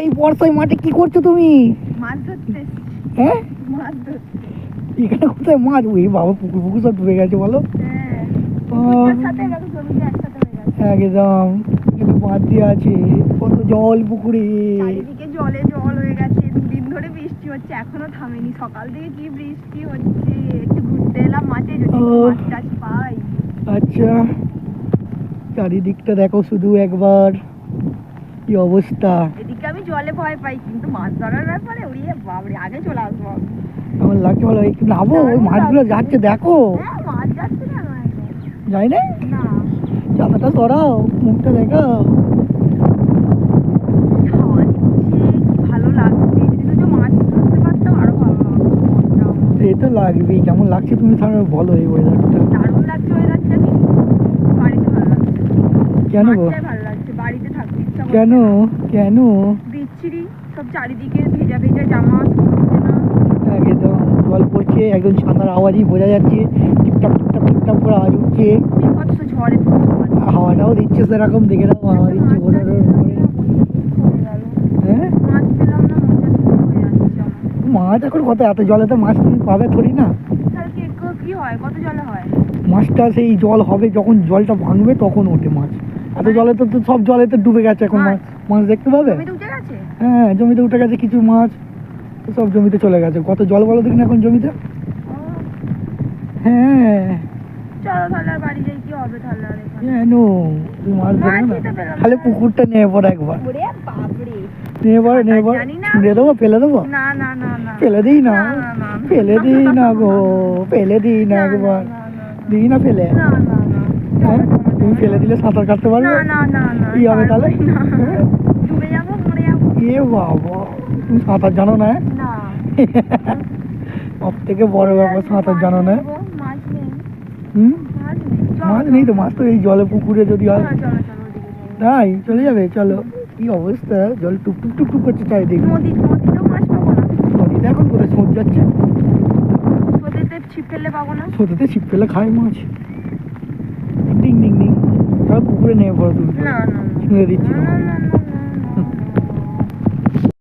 এই বর্ষায় মাঠে কি করছ তুমি? মাছ ধরতে। হ্যাঁ? মাছ ধরতে। এখানে কোথায় মাছ? ওই বাবা পুকুর পুকুর সব ডুবে গেছে বলো। হ্যাঁ। একদম। বাঁধ দিয়ে আছে। কত জল পুকুরে। চারিদিকে জলে জল হয়ে গেছে। দুদিন ধরে বৃষ্টি হচ্ছে এখনও থামেনি। সকাল থেকে কি বৃষ্টি হচ্ছে? একটু ঘুরতে এলাম মাঠে যদি মাছ টাছ পাই। আচ্ছা। চারিদিকটা দেখো শুধু একবার। কি অবস্থা? এদিকে আমি জলে ভয় পাই কিন্তু মাছ ধরার ব্যাপারে উড়িয়ে বাবরে আগে চলে আসব আমি। আমার লাগছে বলো একটু নামো ওই মাছগুলো যাচ্ছে দেখো। হ্যাঁ মাছ যাচ্ছে একদম যাই না? না। চাঁদাটা সরাও মুখটা দেখাও। হাওয়া দিচ্ছে ভালো লাগছে। যদি দুটো মাছ ধরতে পারতাম আরও ভালো লাগতো। মনটা আমার। এই তো লাগবেই কেমন লাগছে তুমি তাহলে বলো এই ওয়েদারটা দারুণ লাগছে ওয়েদারটা বাড়িতে ভালো লাগছে। কেন গো মাঠটাই ভালো লাগছে বাড়িতে থাকতে ইচ্ছা করছে কেন? কেন? বিচ্ছিরি সব চারিদিকে ভেজা ভেজা জামা না। একদম। জল পড়ছে একদম ছাতার আওয়াজই বোঝা যাচ্ছে। টিপটাপ টিপটাপ টিপটাপ করে আওয়াজ উঠছে। ঝড়ে হাওয়াটাও দিচ্ছে সেরকম দেখে নাও হাওয়া দিচ্ছে মাছ হ্যাঁ হয়ে। মাছ হয়ে এখন কত এত জলে তো মাছ তুমি পাবে থরি না। তাহলে কি ক- কি হয়? কত জলে হয়? মাছটা সেই জল হবে যখন জলটা ভাঙবে তখন ওঠে মাছ। এত জলে তো সব জলে তো ডুবে গেছে এখন মাছ। মাছ দেখতে পাবে? হ্যাঁ জমিতে উঠে গেছে কিছু মাছ। সব জমিতে চলে গেছে। কত জল বলো দেখি না এখন জমিতে? হ্যাঁ। তাহলে না। পুকুরটা নিয়ে পড়ো একবার। নিয়ে পড়ো নিয়ে পড়ো। ছুঁড়ে দেবো ফেলে দেবো? ফেলে দিই না। ফেলে দিই না গো ফেলে দিই না একবার। দিই না ফেলে। হ্যাঁ? তুমি ফেলে দিলে সাঁতার কাটতে পারবে না না না না কি হবে তাহলে। হ্যাঁ? ডুবে যাব মরে যাব এ বাবা তুমি সাঁতার জানো না হ্যাঁ? না সব থেকে বড় ব্যাপার সাঁতার জানো না মাছ নেই হুম মাছ নেই তো মাছ তো এই জলে পুকুরে যদি হয়। তাই চলে যাবে চলো কি অবস্থা জল টুক টুক টুক টুক করছে চারিদিকে নদীতে এখন কোথায় সোঁত যাচ্ছে নদীতে ছিপ ফেললে পাবো না সোঁতেতে ছিপ ফেলে খায় মাছ ডিং ডিং ডিং চলো পুকুরে নেমে পড়ো তুমি না না না। ছুঁড়ে দিচ্ছি না তোমাকে না না।